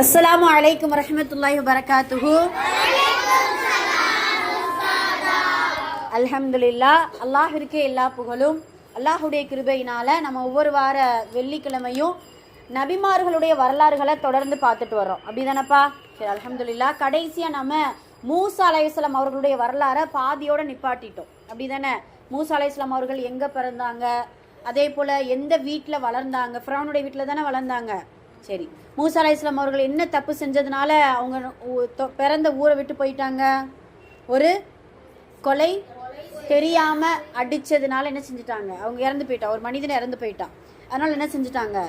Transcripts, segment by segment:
அஸ்ஸலாமு வலைக்கம் வரஹ்மத்துல்லாஹி வபரகாத்துஹு அல்ஹம்துலில்லா அல்லாஹிற்கே எல்லா புகழும் அல்லாஹுடைய கிருபையினால நம்ம ஒவ்வொரு வார வெள்ளிக்கிழமையும் நபிமார்களுடைய வரலாறுகளை தொடர்ந்து பார்த்துட்டு வரோம் அப்படிதானப்பா சரி அலமதுல்லா கடைசியாக நம்ம மூசா அலைஹிஸ்ஸலாம் அவர்களுடைய வரலாறை பாதியோடு நிப்பாட்டிட்டோம் அப்படிதானே மூசா அலைஹிஸ்ஸலாம் அவர்கள் எங்கே பிறந்தாங்க அதே போல் எந்த வீட்டில் வளர்ந்தாங்க ஃப்ரௌனுடைய வீட்டில் தானே வளர்ந்தாங்க சரி. மூசா அலைஹிஸ்ஸலாம் அவர்கள் என்ன தப்பு செஞ்சதுனால அவங்க ஊ- தொ- பிறந்த ஊரை விட்டு போயிட்டாங்க? ஒரு கொலை தெரியாம அடிச்சதுனால என்ன செஞ்சுட்டாங்க? அவங்க இறந்து போயிட்டான் ஒரு மனிதன் இறந்து போயிட்டான் அதனால என்ன செஞ்சுட்டாங்க?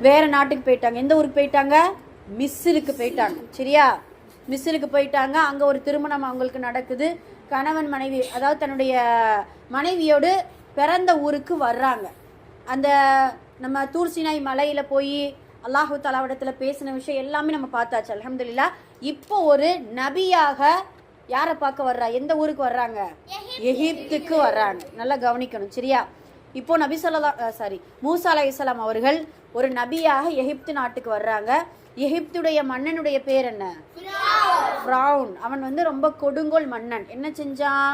வேற நாட்டுக்கு போயிட்டாங்க. எந்த ஊருக்கு போயிட்டாங்க? மிஸ்ஸிலுக்கு போயிட்டாங்க. சரியா? மிஸ்ஸிலுக்கு போயிட்டாங்க. அங்க ஒரு திருமணம் அவங்களுக்கு நடக்குது. கணவன் மனைவி அதாவது தன்னுடைய மனைவியோடு பிறந்த ஊருக்கு வர்றாங்க. அந்த நம்ம தூர்சினாய் மலையில் மலையில போய் அல்லாஹு தலாவிடத்துல பேசின விஷயம் எல்லாமே நம்ம பார்த்தாச்சு அல்ஹம்துலில்லா. இப்போ ஒரு நபியாக யாரை பார்க்க வர்றா? எந்த ஊருக்கு வர்றாங்க? எகிப்துக்கு. வர்றாங்க. நல்லா கவனிக்கணும் சரியா? இப்போ நபி சொல்லா சாரி மூசா அலைஹிஸ்ஸலாம் அவர்கள் ஒரு நபியாக எகிப்து நாட்டுக்கு வர்றாங்க. எகிப்துடைய மன்னனுடைய பேர் என்ன? ஃப்ரௌன் அவன் வந்து ரொம்ப கொடுங்கோல் மன்னன். என்ன செஞ்சான்?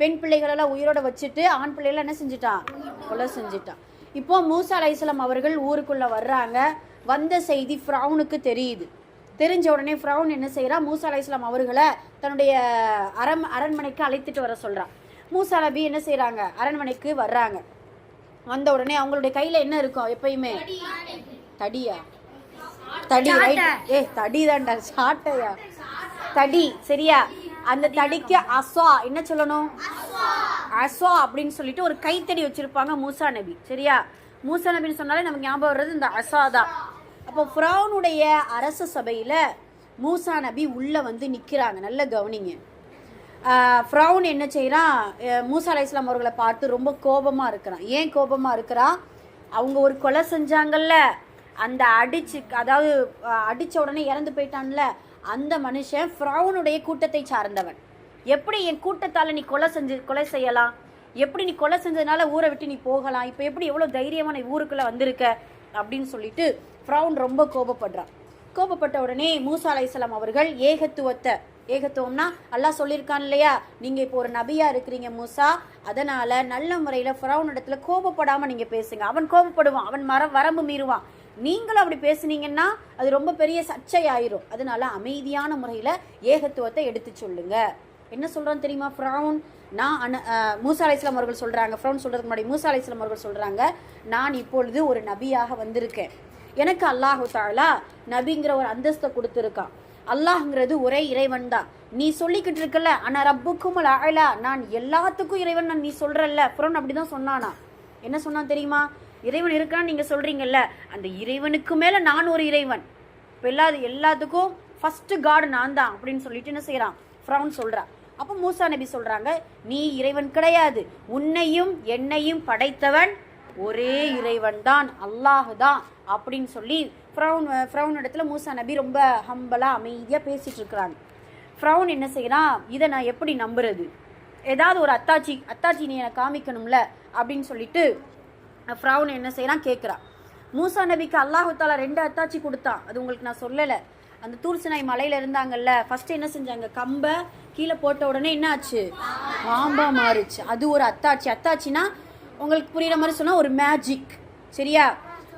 பெண் பிள்ளைகளெல்லாம் உயிரோட வச்சுட்டு ஆண் பிள்ளைகளை என்ன செஞ்சுட்டான்? கொலை செஞ்சுட்டான். இப்போ மூசா அலைஹிஸ்ஸலாம் அவர்கள் ஊருக்குள்ள வர்றாங்க. வந்த செய்தி ஃப்ரௌனுக்கு தெரியுது. தெரிஞ்ச உடனே ஃப்ரௌன் என்ன செய்றா? மூசா அலைஹிஸ்ஸலாம் அவர்களை தன்னுடைய அரம் அரண்மனைக்கு அழைத்துட்டு வர சொல்றான் மூசா நபி என்ன செய்றாங்க? அரண்மனைக்கு வர்றாங்க. வந்த உடனே அவங்களுடைய கையில என்ன இருக்கும் எப்பயுமே? தடியா? தடி ரைட் ஏ தடி தான்டா சாட்டையா? தடி சரியா? அந்த தடிக்கு அஸ்வா என்ன சொல்லணும்? அஸ்வா அப்படின்னு சொல்லிட்டு ஒரு கைத்தடி வச்சிருப்பாங்க மூசா நபி. சரியா? மூசா நபின்னு சொன்னாலே நமக்கு ஞாபகம் வர்றது இந்த அஸ்வா தான். அப்போ ஃப்ரௌனுடைய அரச சபையில் மூசா நபி உள்ளே வந்து நிற்கிறாங்க நல்ல கவனிங்க. ஃப்ரௌன் என்ன செய்கிறான் மூசா அலை இஸ்லாம் அவர்களை பார்த்து ரொம்ப கோபமாக இருக்கிறான். ஏன் கோபமாக இருக்கிறான் அவங்க ஒரு கொலை செஞ்சாங்கல்ல. அந்த அடிச்சு அதாவது அடித்த உடனே இறந்து போயிட்டான்ல. அந்த மனுஷன் ஃப்ரௌனுடைய கூட்டத்தை சார்ந்தவன். எப்படி என் கூட்டத்தால் நீ கொலை செஞ்சு கொலை செய்யலாம்? எப்படி நீ கொலை செஞ்சதுனால ஊரை விட்டு நீ போகலாம்? இப்போ எப்படி எவ்வளோ தைரியமான நீ வந்திருக்க? அப்படின்னு சொல்லிட்டு ஃப்ரௌன் ரொம்ப கோபப்படுறான். கோபப்பட்ட உடனே மூசா அலைசலாம் அவர்கள் ஏகத்துவத்தை ஏகத்துவம்னா அல்லாஹ் சொல்லியிருக்கான் இல்லையா? நீங்கள் இப்போ ஒரு நபியாக இருக்கிறீங்க மூசா அதனால் நல்ல முறையில் ஃபிரௌன் இடத்துல கோபப்படாமல் நீங்கள் பேசுங்க. அவன் கோபப்படுவான் அவன் மர வரம்பு மீறுவான். நீங்களும் அப்படி பேசுனீங்கன்னா அது ரொம்ப பெரிய சர்ச்சை ஆயிரும் அதனால அமைதியான முறையில் ஏகத்துவத்தை எடுத்து சொல்லுங்க. என்ன சொல்கிறான் தெரியுமா ஃப்ரௌன்? நான் அனு மூசா அலைஹிஸ்ஸலாம் அவர்கள் சொல்கிறாங்க ஃப்ரௌன் சொல்கிறதுக்கு முன்னாடி மூசா அலைஹிஸ்ஸலாம் அவர்கள் சொல்கிறாங்க நான் இப்பொழுது ஒரு நபியாக வந்திருக்கேன். எனக்கு அல்லாஹு தாலா நபிங்கிற ஒரு அந்தஸ்தை கொடுத்துருக்கான். அல்லாஹ்ங்கிறது ஒரே இறைவன் தான். நீ சொல்லிக்கிட்டு இருக்கல ஆனால் ரப்புக்கும் அழலா நான் எல்லாத்துக்கும் இறைவன் நான் நீ சொல்கிறல்ல ஃப்ரௌன் அப்படி தான் சொன்னானா. என்ன சொன்னான் தெரியுமா? இறைவன் இருக்கான்னு நீங்கள் சொல்கிறீங்கல்ல அந்த இறைவனுக்கு மேலே நான் ஒரு இறைவன். இப்போ எல்லா எல்லாத்துக்கும் ஃபஸ்ட்டு காடு நான் தான் அப்படின்னு சொல்லிட்டு என்ன செய்கிறான் ஃப்ரௌன் சொல்கிறான் அப்போ மூசா நபி சொல்கிறாங்க நீ இறைவன் கிடையாது. உன்னையும் என்னையும் படைத்தவன் ஒரே இறைவன் தான் அல்லாஹ் தான் அப்படின்னு சொல்லி ஃப்ரௌன் ஃப்ரௌன் இடத்துல மூசா நபி ரொம்ப ஹம்பலாக அமைதியாக பேசிகிட்டு இருக்கிறாங்க. ஃப்ரௌன் என்ன செய்கிறான் இதை நான் எப்படி நம்புறது? ஏதாவது ஒரு அத்தாச்சி அத்தாச்சி நீ எனக்கு காமிக்கணும்ல? அப்படின்னு சொல்லிட்டு ஃப்ரௌன் என்ன செய்கிறான் கேட்குறான் மூசா நபிக்கு அல்லாஹு தாலா ரெண்டு அத்தாச்சி கொடுத்தான் அது உங்களுக்கு நான் சொல்லலை. அந்த தூர்சனாய் மலையில இருந்தாங்கல்ல ஃபர்ஸ்ட் என்ன செஞ்சாங்க? கம்பை கீழே போட்ட உடனே என்ன ஆச்சு பாம்பா மாறுச்சு. அது ஒரு அத்தாச்சி அத்தாச்சினா உங்களுக்கு புரியுற மாதிரி சொன்னா ஒரு மேஜிக் சரியா?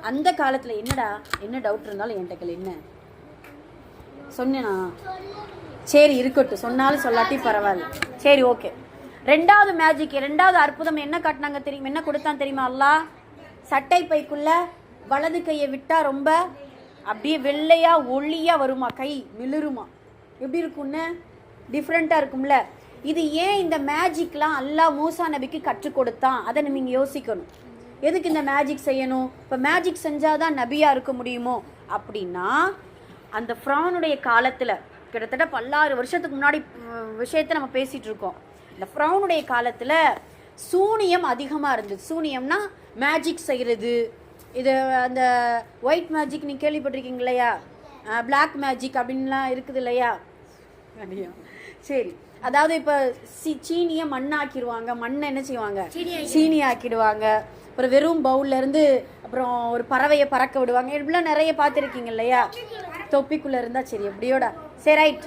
அந்த காலத்துல என்னடா என்ன டவுட் இருந்தாலும் என்கிட்ட கேளு, என்ன? சொன்னேனா? சரி இருக்கட்டும். சொன்னாலும் சொல்லாட்டி பரவாயில்ல. சரி ஓகே ரெண்டாவது மேஜிக் ரெண்டாவது அற்புதம் என்ன காட்டினாங்க தெரியுமா? என்ன கொடுத்தான் தெரியுமா? அல்லா சட்டை பைக்குள்ள வலது கையை விட்டா ரொம்ப அப்படியே வெள்ளையாக ஒளியாக வருமா? கை மிளிருமா? எப்படி இருக்கும்னு? டிஃப்ரெண்ட்டாக இருக்கும்ல. இது ஏன் இந்த மேஜிக்லாம் அல்லாஹ் மூசா நபிக்கு கற்றுக் கொடுத்தான்? அதை நீங்கள் யோசிக்கணும். எதுக்கு இந்த மேஜிக் செய்யணும்? இப்போ மேஜிக் செஞ்சால் தான் நபியாக இருக்க முடியுமோ? அப்படின்னா அந்த ஃப்ரானுடைய காலத்தில் கிட்டத்தட்ட பல்லாறு வருஷத்துக்கு முன்னாடி விஷயத்தை நம்ம பேசிகிட்டு இருக்கோம். இந்த ஃப்ரௌனுடைய காலத்தில் சூனியம் அதிகமாக இருந்தது. சூனியம்னா மேஜிக் செய்கிறது இது அந்த ஒயிட் மேஜிக் நீ கேள்விப்பட்டிருக்கீங்க இல்லையா? பிளாக் மேஜிக் அப்படின்லாம் இருக்குது இல்லையா? அப்படியா சரி. அதாவது இப்ப சி- சீனிய மண்ணாக்கிடுவாங்க மண்ணை என்ன செய்வாங்க? சீனி ஆக்கிடுவாங்க அப்புறம் வெறும் பவுல்ல இருந்து அப்புறம் ஒரு பறவையை பறக்க விடுவாங்க. இப்படிலாம் நிறைய பார்த்துருக்கீங்க இல்லையா? தொப்பிக்குள்ளே இருந்தால் சரி எப்படியோட. சரி ரைட்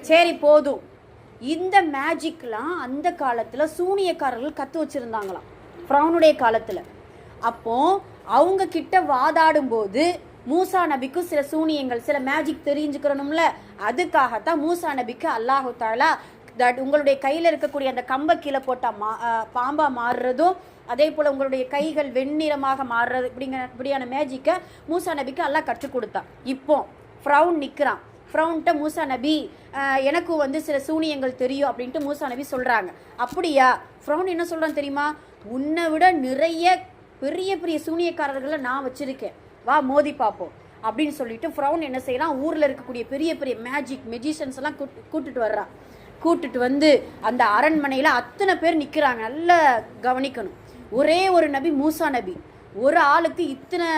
சரி போதும். இந்த மேஜிக்லாம் அந்த காலத்தில் சூனியக்காரர்கள் கற்று வச்சுருந்தாங்களாம். ஃப்ரௌனுடைய காலத்தில். அப்போ அவங்க கிட்ட வாதாடும் போது மூசா நபிக்கு சில சூனியங்கள் சில மேஜிக் தெரிஞ்சுக்கிறணும்ல அதுக்காகத்தான் மூசா நபிக்கு அல்லாஹு தாலா தட் உங்களுடைய கையில் இருக்கக்கூடிய அந்த கம்ப கீழே போட்டால் மா பாம்பாக பாம்பா மாறுறதும் அதே போல் உங்களுடைய கைகள் வெண்ணிறமாக மாறுறது இப்படிங்கிற இப்படியான மேஜிக்கை மூசா நபிக்கு அல்லாஹ் கற்றுக் கொடுத்தான். இப்போ ஃப்ரௌன் நிற்கிறான் ஃப்ரௌன்ட்ட மூசா நபி எனக்கும் வந்து சில சூனியங்கள் தெரியும் அப்படின்ட்டு மூசா நபி சொல்கிறாங்க அப்படியா? ஃப்ரௌன் என்ன சொல்கிறான் தெரியுமா? உன்னை விட நிறைய பெரிய பெரிய சூனியக்காரர்களை நான் வச்சிருக்கேன். வா மோதி பார்ப்போம் அப்படின்னு சொல்லிட்டு ஃப்ரௌன் என்ன செய்யறான்? ஊரில் இருக்கக்கூடிய பெரிய பெரிய மேஜிக் மெஜிஷியன்ஸ் எல்லாம் கூட்டிட்டு வர்றான். கூட்டிட்டு வந்து அந்த அரண்மனையில் அத்தனை பேர் நிற்கிறாங்க நல்லா கவனிக்கணும். ஒரே ஒரு நபி மூசா நபி. ஒரு ஆளுக்கு இத்தனை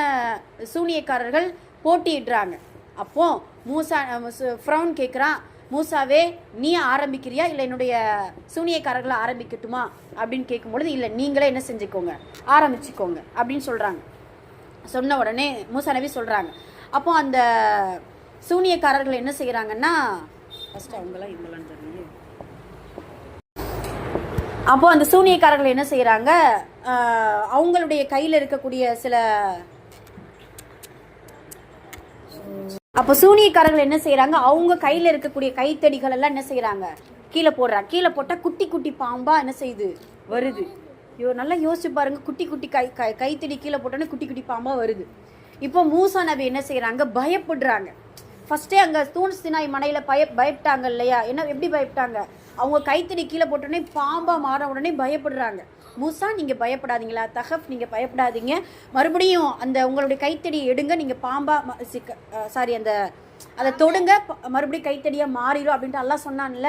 சூனியக்காரர்கள் போட்டியிடுறாங்க. அப்போ மூசா ஃப்ரௌன் கேட்குறான் மூசாவே நீ ஆரம்பிக்கிறியா? இல்லை என்னுடைய சூனியக்காரர்களை ஆரம்பிக்கட்டுமா? அப்படின்னு கேட்கும்பொழுது இல்லை நீங்களே என்ன செஞ்சுக்கோங்க. ஆரம்பிச்சுக்கோங்க அப்படின்னு சொல்கிறாங்க சொன்ன உடனே மூசா நபி சொல்கிறாங்க அப்போ அந்த சூனியக்காரர்கள் என்ன செய்கிறாங்கன்னா ஃபஸ்ட்டு அவங்களாம் இவங்களான்னு தெரியல அப்போ அந்த சூனியக்காரர்கள் என்ன செய்கிறாங்க அவங்களுடைய கையில் இருக்கக்கூடிய சில அப்போ சூனியக்காரர்கள் என்ன செய்கிறாங்க அவங்க கையில் இருக்கக்கூடிய கைத்தடிகள் எல்லாம் என்ன செய்கிறாங்க கீழே போடுறாங்க கீழே போட்டால் குட்டி குட்டி பாம்பா என்ன செய்யுது? வருது. ஐயோ நல்லா யோசிச்சு பாருங்க. குட்டி குட்டி கை கை கைத்தடி கீழே போட்டோன்னே குட்டி குட்டி பாம்பா வருது. இப்போ மூசா நபி என்ன செய்கிறாங்க பயப்படுறாங்க. ஃபஸ்ட்டே அங்கே தூண் சினாய் மனையில் பய பயப்பட்டாங்க இல்லையா? என்ன எப்படி பயப்பட்டாங்க? அவங்க கைத்தடி கீழே போட்டோடனே பாம்பா மாற உடனே பயப்படுறாங்க. மூசா நீங்கள் பயப்படாதீங்களா? தகப் நீங்கள் பயப்படாதீங்க. மறுபடியும் அந்த உங்களுடைய கைத்தடியை எடுங்க நீங்கள் பாம்பா சாரி அந்த அதை தொடுங்க மறுபடியும் கைத்தடியாக மாறிடும் அப்படின்ட்டு அல்லாஹ் சொன்னான்ல.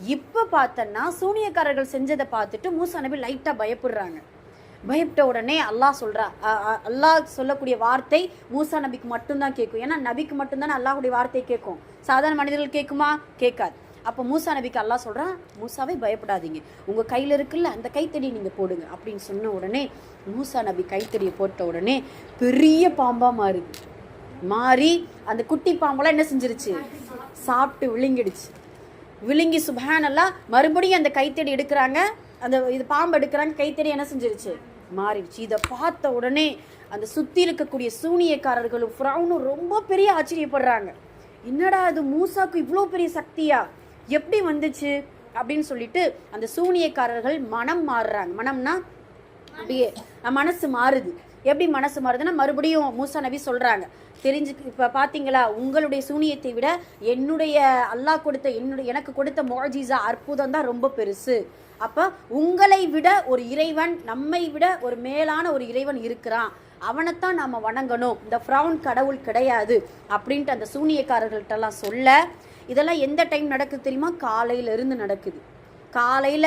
இப்போ பார்த்தோன்னா சூனியக்காரர்கள் செஞ்சதை பார்த்துட்டு மூசா நபி லைட்டாக பயப்படுறாங்க. பயப்பட்ட உடனே அல்லாஹ் அ- அல்லாஹ் சொல்லக்கூடிய வார்த்தை மூசா நபிக்கு மட்டும்தான் கேட்கும். ஏன்னா நபிக்கு மட்டும்தானே அல்லாஹ்வுடைய வார்த்தை கேட்கும். சாதாரண மனிதர்கள் கேட்குமா? கேட்காது. அப்போ மூசா நபிக்கு அல்லா சொல்கிறான் மூசாவே பயப்படாதீங்க. உங்கள் கையில் இருக்குல்ல அந்த கைத்தடியை நீங்கள் போடுங்க அப்படின்னு சொன்ன உடனே மூசா நபி கைத்தடியை போட்ட உடனே பெரிய பாம்பாக மாறுது. மாறி அந்த குட்டி பாம்பெல்லாம் என்ன செஞ்சிருச்சு? சாப்பிட்டு விழுங்கிடுச்சு. விழுங்கி சுபஹானல்லா மறுபடியும் அந்த கைத்தடி எடுக்கிறாங்க அந்த இது பாம்பு எடுக்கிறாங்க கைத்தடி என்ன செஞ்சிருச்சு? மாறிடுச்சு. இதை பார்த்த உடனே அந்த சுற்றி இருக்கக்கூடிய சூனியக்காரர்களும் ஃப்ரௌனும் ரொம்ப பெரிய ஆச்சரியப்படுறாங்க. என்னடா அது மூசாக்கு இவ்வளோ பெரிய சக்தியா? எப்படி வந்துச்சு அப்படின்னு சொல்லிட்டு அந்த சூனியக்காரர்கள் மனம் மாறுறாங்க. மனம்னா அப்படியே மனசு மாறுது. எப்படி மனசு மாறுதுன்னா மறுபடியும் மூசா நபி சொல்றாங்க. தெரிஞ்சு இப்போ பார்த்தீங்களா உங்களுடைய சூனியத்தை விட என்னுடைய அல்லாஹ் கொடுத்த என்னுடைய எனக்கு கொடுத்த மோஜிசா அற்புதம் தான் ரொம்ப பெருசு. அப்போ உங்களை விட ஒரு இறைவன் நம்மை விட ஒரு மேலான ஒரு இறைவன் இருக்கிறான். அவனைத்தான் நாம் வணங்கணும். இந்த ஃப்ரௌன் கடவுள் கிடையாது. அப்படின்ட்டு அந்த சூனியக்காரர்கள்ட்டெல்லாம் சொல்ல இதெல்லாம் எந்த டைம் நடக்குது தெரியுமா? காலையில இருந்து நடக்குது. காலையில்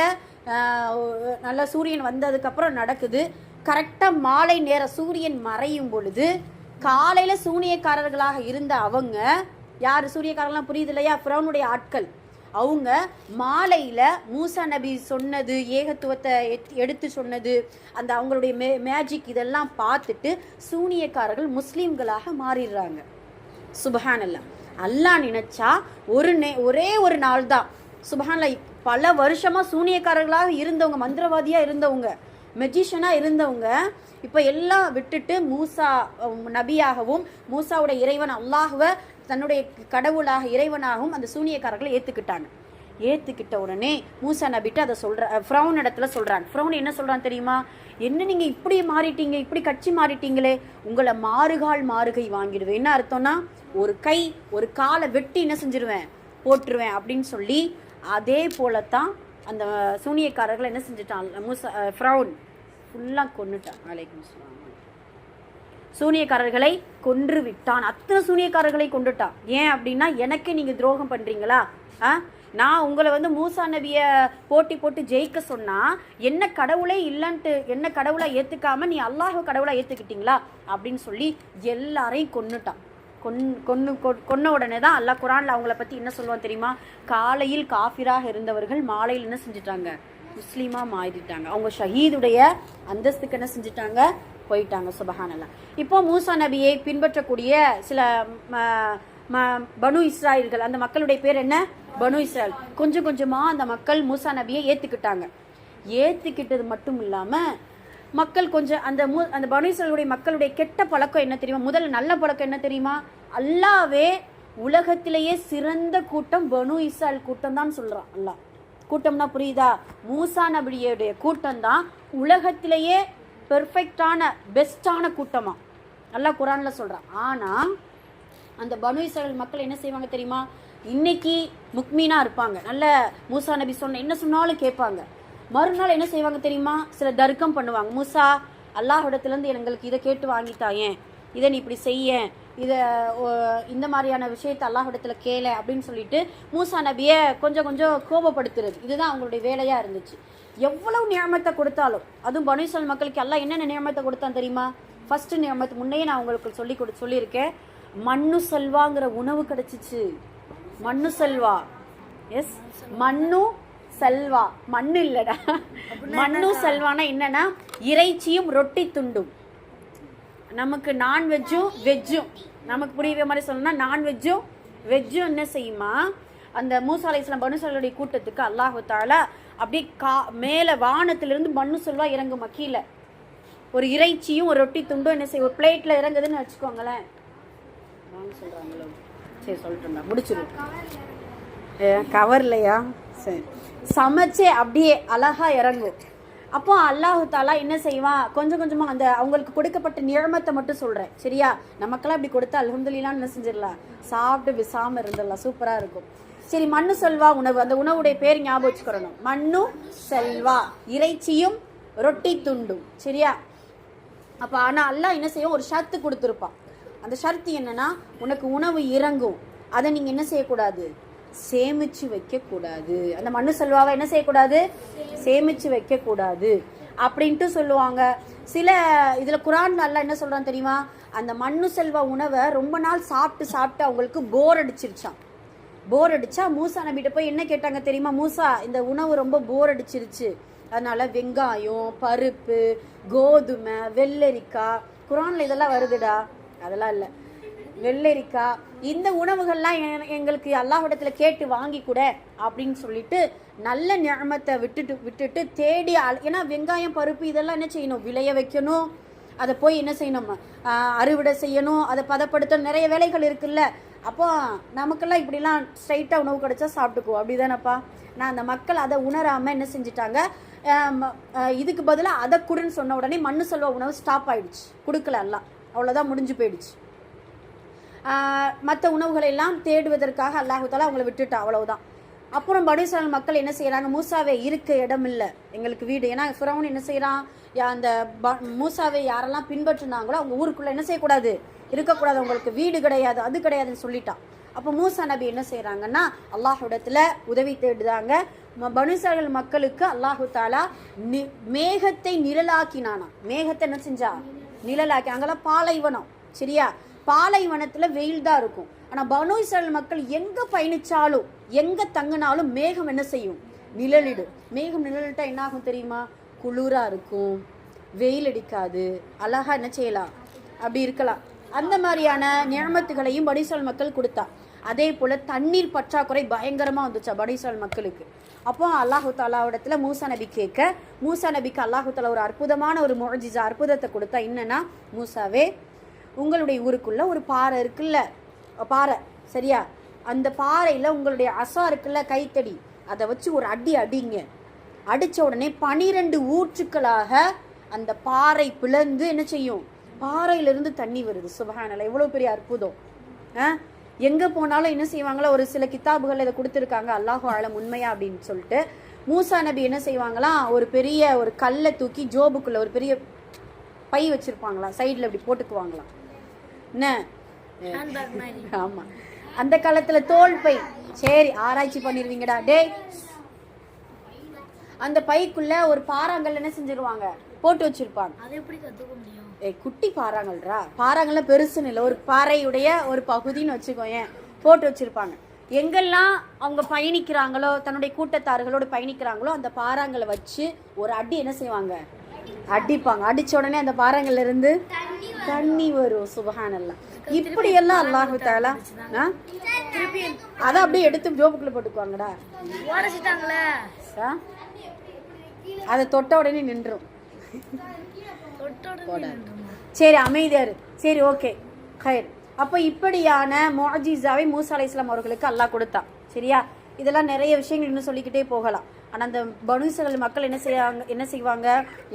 நல்ல சூரியன் வந்ததுக்கப்புறம் நடக்குது. கரெக்டாக மாலை நேர சூரியன் மறையும் பொழுது காலையில் சூனியக்காரர்களாக இருந்த அவங்க யார் சூரியக்காரர்கள்லாம் புரியுது இல்லையா? ஃப்ரௌனுடைய ஆட்கள். அவங்க மாலையில் மூசா நபி சொன்னது ஏகத்துவத்தை எத்- எடுத்து சொன்னது அந்த அவங்களுடைய மே மேஜிக் இதெல்லாம் பார்த்துட்டு சூனியக்காரர்கள் முஸ்லீம்களாக மாறிடுறாங்க. சுபஹானல்லாம் நல்லா நினைச்சா ஒரு நே ஒரே ஒரு நாள் தான் சுபஹான்ல பல வருஷமாக சூனியக்காரர்களாக இருந்தவங்க மந்திரவாதியாக இருந்தவங்க மெஜிஷியனாக இருந்தவங்க இப்போ எல்லாம் விட்டுட்டு மூசா நபியாகவும் மூசாவோட இறைவன் அல்லாஹுவ தன்னுடைய கடவுளாக இறைவனாகவும் அந்த சூனியக்காரர்களை ஏற்றுக்கிட்டாங்க ஏற்றுக்கிட்ட உடனே மூசா நபிட்டு அதை சொல்கிற ஃப்ரௌன் இடத்துல சொல்கிறான் ஃப்ரௌன் என்ன சொல்கிறான் தெரியுமா? என்ன நீங்கள் இப்படி மாறிட்டீங்க இப்படி கட்சி மாறிட்டீங்களே உங்களை மாறுகால் மாறுகை வாங்கிடுவேன். என்ன அர்த்தம்னா ஒரு கை ஒரு காலை வெட்டி என்ன செஞ்சிருவேன்? போட்டுருவேன் அப்படின்னு சொல்லி அதே போலத்தான் அந்த சூனியக்காரர்களை என்ன செஞ்சுட்டான்? மூசா ஃப்ரௌன் ஃபுல்லாக கொண்டுட்டான் அலைக்கும் சூனியக்காரர்களை கொன்று விட்டான். அத்தனை சூனியக்காரர்களை கொண்டுட்டான். ஏன் அப்படின்னா எனக்கே நீங்கள் துரோகம் பண்ணுறீங்களா ஆ நான் உங்களை வந்து மூசா நபியை போட்டி போட்டு ஜெயிக்க சொன்னால் என்ன கடவுளே இல்லைன்ட்டு என்ன கடவுளை ஏற்றுக்காமல் நீ அல்லாஹ் கடவுளாக ஏற்றுக்கிட்டீங்களா அப்படின்னு சொல்லி எல்லாரையும் கொன்னுட்டான். கொன் கொன்னு கொன்ன உடனே தான் அல்லாஹ் குரான்ல அவங்கள பற்றி என்ன சொல்லுவான் தெரியுமா? காலையில் காஃபிராக இருந்தவர்கள் மாலையில் என்ன செஞ்சுட்டாங்க? முஸ்லீமாக மாறிட்டாங்க. அவங்க ஷஹீதுடைய அந்தஸ்துக்கு என்ன செஞ்சுட்டாங்க? போயிட்டாங்க சுபஹானல்லாம் இப்போ மூசா நபியை பின்பற்றக்கூடிய சில ம- பனு இஸ்ராயல்கள். அந்த மக்களுடைய பேர் என்ன? பனு இஸ்ராயல். கொஞ்சம் கொஞ்சமா அந்த மக்கள் மூசா நபியை ஏத்துக்கிட்டாங்க. ஏத்துக்கிட்டது மட்டும் இல்லாம மக்கள் கொஞ்சம் அந்த மு அந்த பனு இஸ்ராயலுடைய மக்களுடைய கெட்ட பழக்கம் என்ன தெரியுமா? முதல்ல நல்ல பழக்கம் என்ன தெரியுமா? அல்லாவே உலகத்திலேயே சிறந்த கூட்டம் பனு இஸ்ராயல் கூட்டம் தான் சொல்கிறான் அல்லாஹ். கூட்டம்னா புரியுதா? மூசா நபியுடைய கூட்டம் தான் உலகத்திலேயே பெர்ஃபெக்டான பெஸ்டான கூட்டமாக நல்லா குரானில் சொல்கிறான் ஆனால் அந்த பனு இஸ்ரேல் மக்கள் என்ன செய்வாங்க தெரியுமா? இன்னைக்கு முக்மீனா இருப்பாங்க. நல்ல மூசா நபி சொன்ன என்ன சொன்னாலும் கேட்பாங்க. மறுநாள் என்ன செய்வாங்க தெரியுமா? சில தர்க்கம் பண்ணுவாங்க. மூசா அல்லாஹிடத்துலேருந்து எங்களுக்கு இதை கேட்டு வாங்கித்தாயேன் இதை நீ இப்படி செய்ய. இதை இந்த மாதிரியான விஷயத்தை அல்லாஹிடத்தில் கேள அப்படின்னு சொல்லிட்டு மூசா நபியை கொஞ்சம் கொஞ்சம் கோபப்படுத்துறது. இதுதான் அவங்களுடைய வேலையாக இருந்துச்சு. எவ்வளவு நியமத்தை கொடுத்தாலும் அதுவும் பனு மக்களுக்கு எல்லாம் என்னென்ன நியமத்தை கொடுத்தான் தெரியுமா? ஃபஸ்ட்டு நியமத்து முன்னையே நான் உங்களுக்கு சொல்லி கொடு சொல்லியிருக்கேன். மண்ணு செல்வாங்கிற உணவு கிடைச்சிச்சு. மண்ணு செல்வா. எஸ் மண்ணு செல்வா. மண்ணு இல்லடா. மண்ணு செல்வானா என்னன்னா இறைச்சியும் ரொட்டி துண்டும். நமக்கு நான்வெஜ்ஜும் வெஜ்ஜும் நமக்கு புரியுற மாதிரி சொல்லணும்னா நான்வெஜ்ஜும் வெஜ்ஜும் என்ன செய்யுமா? அந்த மூசா அலைஸ்லாம் பனுசலுடைய கூட்டத்துக்கு அல்லாஹு தாலா அப்படியே கா மேலே வானத்திலிருந்து மண்ணு செல்வா இறங்குமா? கீழே. ஒரு இறைச்சியும் ஒரு ரொட்டி துண்டும் என்ன செய்யும்? ஒரு பிளேட்ல இறங்குதுன்னு வச்சுக்கோங்களேன். வாங்க சொல்றாங்களோ? சரி முடிச்சிடும் கவர்லையா சரி. சமைச்சே அப்படியே அழகா இறங்கும் அப்போ அல்லாஹு தாலா என்ன செய்வான் கொஞ்சம் கொஞ்சமாக அந்த அவங்களுக்கு கொடுக்கப்பட்ட நிழமத்தை மட்டும் சொல்கிறேன் சரியா? நமக்கெல்லாம் இப்படி கொடுத்தா அல்ஹம்துலில்லான்னு என்ன செஞ்சிடலாம்? சாப்பிட்டு விசாம இருந்துடலாம். சூப்பராக இருக்கும். சரி மண்ணு செல்வா உணவு. அந்த உணவுடைய பேர் ஞாபகம் வச்சுக்கிறணும் மண்ணு செல்வா. இறைச்சியும் ரொட்டி துண்டும். சரியா? அப்போ ஆனால் அல்லாஹ் என்ன செய்வோம் ஒரு ஷர்த்து கொடுத்துருப்பான். அந்த ஷர்த்து என்னன்னா உனக்கு உணவு இறங்கும். அதை நீங்கள் என்ன செய்யக்கூடாது? சேமிச்சு வைக்கக்கூடாது. அந்த மண்ணு செல்வாவை என்ன செய்யக்கூடாது? சேமிச்சு வைக்கக்கூடாது. அப்படின்ட்டு சொல்லுவாங்க. சில இதில் குரான் நல்லா என்ன சொல்கிறான் தெரியுமா? அந்த மண்ணு செல்வா உணவை ரொம்ப நாள் சாப்பிட்டு சாப்பிட்டு அவங்களுக்கு போர் அடிச்சிருச்சான் போர் அடிச்சா மூசா நபிட்ட போய் என்ன கேட்டாங்க தெரியுமா? மூசா இந்த உணவு ரொம்ப போர் அடிச்சிருச்சு. அதனால வெங்காயம் பருப்பு கோதுமை வெள்ளரிக்காய். குரான்ல இதெல்லாம் வருதுடா. அதெல்லாம் இல்லை. வெள்ளரிக்காய் இந்த உணவுகள்லாம் எ- எங்களுக்கு அல்லாஹிடத்தில் கேட்டு வாங்கி கூட அப்படின்னு சொல்லிட்டு நல்ல நியமத்தை விட்டுட்டு விட்டுட்டு தேடி ஏன்னா வெங்காயம் பருப்பு இதெல்லாம் என்ன செய்யணும்? விளைய வைக்கணும். அதை போய் என்ன செய்யணும் அறுவடை செய்யணும். அதை பதப்படுத்த நிறைய வேலைகள் இருக்குல்ல. அப்போ நமக்கெல்லாம் இப்படிலாம் ஸ்ட்ரைட்டாக உணவு கிடைச்சா சாப்பிட்டுக்குவோம் அப்படிதானப்பா. நான் அந்த மக்கள் அதை உணராமல் என்ன செஞ்சிட்டாங்க? இதுக்கு பதிலாக அதை கொடுன்னு சொன்ன உடனே மண்ணு செல்வ உணவு ஸ்டாப் ஆயிடுச்சு. கொடுக்கல எல்லாம். அவ்வளோதான் முடிஞ்சு போயிடுச்சு. மற்ற உணவுகளை எல்லாம் தேடுவதற்காக அல்லாஹு தாலா அவங்கள விட்டுட்டா அவ்வளவுதான். அப்புறம் படீஸ்வரன் மக்கள் என்ன செய்கிறாங்க மூசாவே இருக்க இடம் இல்லை எங்களுக்கு வீடு. ஏன்னா ஃபிரௌன் என்ன செய்கிறான் அந்த ப- மூசாவை யாரெல்லாம் பின்பற்றினாங்களோ அவங்க ஊருக்குள்ளே என்ன செய்யக்கூடாது? இருக்கக்கூடாது. அவங்களுக்கு வீடு கிடையாது அது கிடையாதுன்னு சொல்லிட்டான். அப்போ மூசா நபி என்ன செய்கிறாங்கன்னா அல்லாஹுடத்தில் உதவி தேடுதாங்க ம- மக்களுக்கு அல்லாஹு தாலா நி மேகத்தை நிழலாக்கினானா மேகத்தை என்ன செஞ்சா? நிழலாக்கி அங்கெல்லாம் பாலைவனம் சரியா? பாலைவனத்தில் வெயில் தான் இருக்கும். ஆனால் பனு மக்கள் எங்கே பயணிச்சாலும் எங்கே தங்கினாலும் மேகம் என்ன செய்யும்? நிழலிடும். மேகம் நிழலிட்டா என்ன ஆகும் தெரியுமா? குளிராக இருக்கும். வெயில் அடிக்காது. அழகாக என்ன செய்யலாம்? அப்படி இருக்கலாம். அந்த மாதிரியான நியமத்துகளையும் பனிசால் மக்கள் கொடுத்தா. அதே போல் தண்ணீர் பற்றாக்குறை பயங்கரமாக வந்துச்சா பனிசால் மக்களுக்கு. அப்போ அல்லாஹு தாலாவிடத்தில் மூசா நபி கேட்க மூசா நபிக்கு அல்லாஹு தாலா ஒரு அற்புதமான ஒரு முழஜிஜா அற்புதத்தை கொடுத்தா என்னன்னா மூசாவே உங்களுடைய ஊருக்குள்ள ஒரு பாறை இருக்குல்ல பாறை சரியா? அந்த பாறையில் உங்களுடைய அசா இருக்குல்ல கைத்தடி. அதை வச்சு ஒரு அடி அடிங்க. அடித்த உடனே பனிரெண்டு ஊற்றுக்களாக அந்த பாறை பிளந்து என்ன செய்யும்? பாறையிலிருந்து தண்ணி வருது. சுபஹானல்ல இவ்வளோ பெரிய அற்புதம். ஆ? எங்க போனாலும் என்ன செய்வாங்களோ? ஒரு சில கித்தாபுகள் இதை கொடுத்துருக்காங்க. அல்லாஹு ஆலம் உண்மையா அப்படின்னு சொல்லிட்டு. மூசா நபி என்ன செய்வாங்களாம் ஒரு பெரிய ஒரு கல்லை தூக்கி ஜோபுக்குள்ள ஒரு பெரிய பை வச்சிருப்பாங்களாம் சைடுல இப்படி போட்டுக்குவாங்களாம் என்ன? ஆமா. அந்த காலத்துல தோல் பை. சரி ஆராய்ச்சி பண்ணிருவீங்கடா. டேய். அந்த பைக்குள்ள ஒரு பாறாங்கல் என்ன செஞ்சிருவாங்க? போட்டு வச்சிருப்பாங்க. குட்டி பாறாங்கல்ரா பாறாங்கல்ல பெருசுன்னு இல்லை. ஒரு பாறையுடைய ஒரு பகுதின்னு வச்சுக்கோயேன். போட்டு வச்சிருப்பாங்க. எங்கெல்லாம் அவங்க பயணிக்கிறாங்களோ தன்னுடைய கூட்டத்தார்களோடு பயணிக்கிறாங்களோ அந்த பாறாங்களை வச்சு ஒரு அடி என்ன செய்வாங்க? அடிப்பாங்க. அடிச்ச உடனே அந்த பாறைங்கள்ல இருந்து தண்ணி வரும். சுபஹானல்லாம் இப்படி எல்லாம் அல்லாஹு தாலா? அதை அப்படியே எடுத்து ஜோபுக்குள்ள போட்டுக்குவாங்கடா? அதை தொட்ட உடனே நின்றும் சரி அமைதியா இரு. சரி ஓகே கயிர் அப்போ இப்படியான முஅஜிஸாவை மூசா அலை இஸ்லாம் அவர்களுக்கு அல்லாஹ் கொடுத்தான் சரியா? இதெல்லாம் நிறைய விஷயங்கள் இன்னும் சொல்லிக்கிட்டே போகலாம். ஆனால் அந்த பனுசல் மக்கள் என்ன செய்வாங்க என்ன செய்வாங்க?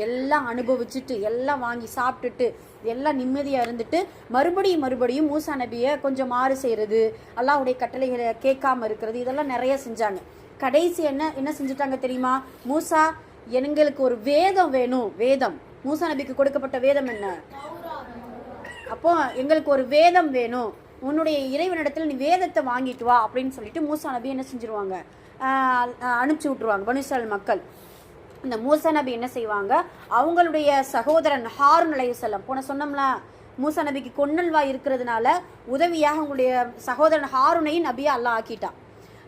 எல்லாம் அனுபவிச்சுட்டு எல்லாம் வாங்கி சாப்பிட்டுட்டு எல்லாம் நிம்மதியாக இருந்துட்டு மறுபடியும் மறுபடியும் மூசா நபியை கொஞ்சம் மாறு செய்கிறது அல்லாஹ்வுடைய கட்டளைகளை கேட்காம இருக்கிறது இதெல்லாம் நிறைய செஞ்சாங்க. கடைசி என்ன என்ன செஞ்சுட்டாங்க தெரியுமா? மூசா எங்களுக்கு ஒரு வேதம் வேணும் வேதம். மூசா நபிக்கு கொடுக்கப்பட்ட வேதம் என்ன? அப்போ எங்களுக்கு ஒரு வேதம் வேணும். உன்னுடைய இறைவனிடத்தில் நீ வேதத்தை வாங்கிட்டு வா அப்படின்னு சொல்லிட்டு மூசா நபி என்ன செஞ்சிருவாங்க? அனுப்பிச்சி விட்டுருவாங்க பனுசல் மக்கள். இந்த மூசா நபி என்ன செய்வாங்க? அவங்களுடைய சகோதரன் ஹாரூன் அலையுசல்லம் போன சொன்னோம்ல மூசா நபிக்கு கொன்னல்வா இருக்கிறதுனால உதவியாக உங்களுடைய சகோதரன் ஹாரூனையும் நபியை அல்லாஹ் ஆக்கிட்டான்.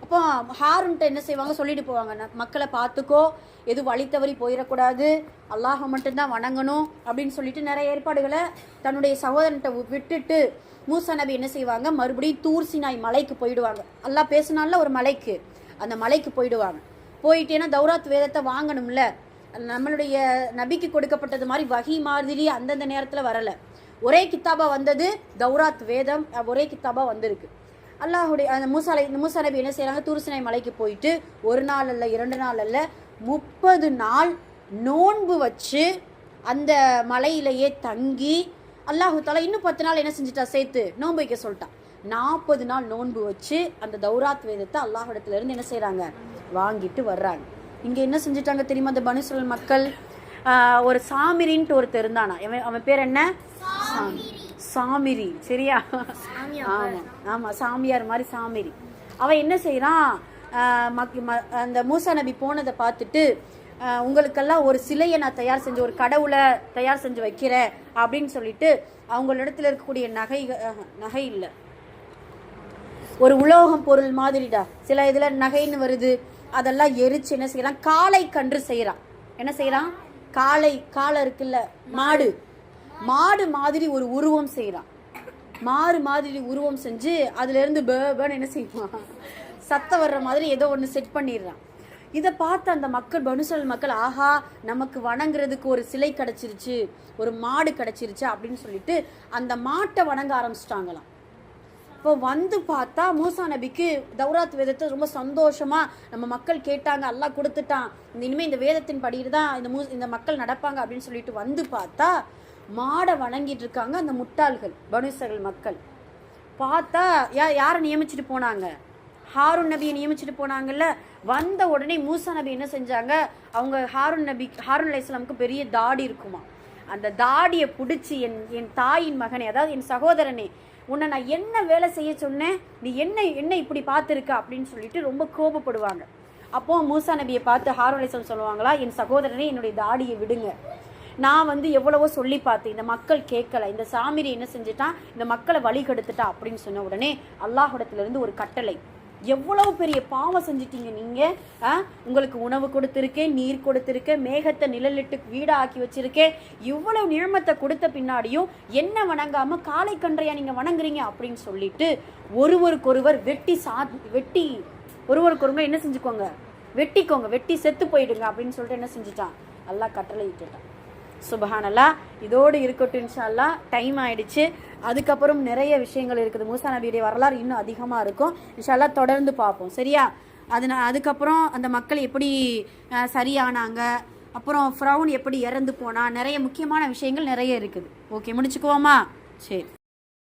அப்போ ஹாரூன்ட்ட என்ன செய்வாங்க? சொல்லிட்டு போவாங்க. மக்களை பார்த்துக்கோ. எது வழி தவறி போயிடக்கூடாது. அல்லாஹை மட்டும்தான் வணங்கணும் அப்படின்னு சொல்லிட்டு நிறைய ஏற்பாடுகளை தன்னுடைய சகோதரன்ட்ட விட்டுட்டு மூசா நபி என்ன செய்வாங்க? மறுபடியும் தூர் சினாய் மலைக்கு போயிடுவாங்க. அல்லாஹ் பேசினால ஒரு மலைக்கு. அந்த மலைக்கு போயிடுவாங்க. போயிட்டேன்னா தௌராத் வேதத்தை வாங்கணும்ல. நம்மளுடைய நபிக்கு கொடுக்கப்பட்டது மாதிரி வகி மாதிரி அந்தந்த நேரத்தில் வரல. ஒரே கித்தாபா வந்தது தௌராத் வேதம் ஒரே கித்தாபா வந்திருக்கு. அல்லாஹுடைய அந்த மூசாலை மூசா நபி என்ன செய்கிறாங்க தூர்சினை மலைக்கு போயிட்டு ஒரு நாள் அல்ல இரண்டு நாள் அல்ல முப்பது நாள் நோன்பு வச்சு அந்த மலையிலேயே தங்கி அல்லாஹு தாலா இன்னும் பத்து நாள் என்ன செஞ்சுட்டா? சேர்த்து நோன்பு வைக்க சொல்லிட்டான். நாற்பது நாள் நோன்பு வச்சு அந்த தௌராத் வேதத்தை அல்லாஹிடத்துலேருந்து என்ன செய்கிறாங்க வாங்கிட்டு வர்றாங்க. இங்கே என்ன செஞ்சுட்டாங்க தெரியுமா? அந்த பனுசுரல் மக்கள் ஒரு சாமிரின்ட்டு ஒருத்தர் இருந்தானா? அவன் அவன் பேர் என்ன? சாமி சாமிரி சரியா? ஆமா ஆமா சாமியார் மாதிரி சாமிரி. அவன் என்ன செய்றான்? ஆஹ், மக்- ம- அந்த மூசா நபி போனதை பார்த்துட்டு உங்களுக்கெல்லாம் ஒரு சிலையை நான் தயார் செஞ்சு ஒரு கடவுளை தயார் செஞ்சு வைக்கிறேன் அப்படின்னு சொல்லிட்டு அவங்களிடத்துல இருக்கக்கூடிய நகை நகை இல்லை. ஒரு உலோகம் பொருள் மாதிரிடா. சில இதுல நகைன்னு வருது. அதெல்லாம் எரிச்சு என்ன செய்யறான் காளை கன்று செய்யறான் என்ன செய்யறான் காளை காளை இருக்குல்ல மாடு. மாடு மாதிரி ஒரு உருவம் செய்கிறான் மாறு மாதிரி உருவம் செஞ்சு அதுலேருந்து பேபன்னு என்ன செய்வான்? சத்தம் வர்ற மாதிரி ஏதோ ஒன்று செட் பண்ணிடுறான். இதை பார்த்து அந்த மக்கள் பனுசல் மக்கள் ஆஹா நமக்கு வணங்குறதுக்கு ஒரு சிலை கிடச்சிருச்சு ஒரு மாடு கிடச்சிருச்சு அப்படின்னு சொல்லிட்டு அந்த மாட்டை வணங்க ஆரம்பிச்சிட்டாங்களாம். இப்போ வந்து பார்த்தா மூசா நபிக்கு தௌராத் வேதத்தை ரொம்ப சந்தோஷமா நம்ம மக்கள் கேட்டாங்க எல்லாம் கொடுத்துட்டான். இந்த இந்த வேதத்தின் படியில் தான் இந்த மூ இந்த மக்கள் நடப்பாங்க அப்படின்னு சொல்லிட்டு வந்து பார்த்தா மாடை வணங்கிட்டு இருக்காங்க அந்த முட்டாள்கள் பனுசர்கள் மக்கள். பார்த்தா யா யாரை நியமிச்சுட்டு போனாங்க? ஹாரூன் நபியை நியமிச்சுட்டு போனாங்கல்ல? வந்த உடனே மூசா நபி என்ன செஞ்சாங்க? அவங்க ஹாரூன் நபி ஹாரூன் அலி இஸ்லாமுக்கு பெரிய தாடி இருக்குமா? அந்த தாடியை பிடிச்சி என் என் தாயின் மகனே அதாவது என் சகோதரனே உன்னை நான் என்ன வேலை செய்ய சொன்னேன்? நீ என்ன என்ன இப்படி பார்த்துருக்க? அப்படின்னு சொல்லிட்டு ரொம்ப கோபப்படுவாங்க. அப்போ மூசா நபியை பார்த்து ஹாரூன் அலை இஸ்லாம் சொல்லுவாங்களா? என் சகோதரனே என்னுடைய தாடியை விடுங்க. நான் வந்து எவ்வளவோ சொல்லி பார்த்தேன் இந்த மக்கள் கேட்கல இந்த சாமிரி என்ன செஞ்சுட்டான் இந்த மக்களை வழி கெடுத்துட்டா அப்படின்னு சொன்ன உடனே அல்லாஹிடத்துலேருந்து ஒரு கட்டளை. எவ்வளவு பெரிய பாவம் செஞ்சிட்டீங்க நீங்க? உங்களுக்கு உணவு கொடுத்துருக்கேன் நீர் கொடுத்துருக்கேன் மேகத்தை நிழலிட்டு வீடா ஆக்கி வச்சிருக்கேன். இவ்வளவு நிழமத்தை கொடுத்த பின்னாடியும் என்ன வணங்காம காலை கன்றையா நீங்க வணங்குறீங்க அப்படின்னு சொல்லிட்டு ஒருவருக்கொருவர் வெட்டி சா வெட்டி ஒருவருக்கொருவர் என்ன செஞ்சுக்கோங்க? வெட்டிக்கோங்க வெட்டி செத்து போயிடுங்க அப்படின்னு சொல்லிட்டு என்ன செஞ்சுட்டான்? அல்லாஹ் கட்டளை இட்டுட்டான் சுபஹானல்லா. இதோடு இருக்கட்டும் இன்ஷால்லா டைம் ஆயிடுச்சு. அதுக்கப்புறம் நிறைய விஷயங்கள் இருக்குது. மூசா நபியுடைய வரலாறு இன்னும் அதிகமாக இருக்கும். இன்ஷால்லா தொடர்ந்து பார்ப்போம். சரியா? அது அதுக்கப்புறம் அந்த மக்கள் எப்படி சரியானாங்க? அப்புறம் ஃப்ரௌன் எப்படி இறந்து போனால் நிறைய முக்கியமான விஷயங்கள் நிறைய இருக்குது. ஓகே முடிச்சுக்குவோமா? சரி.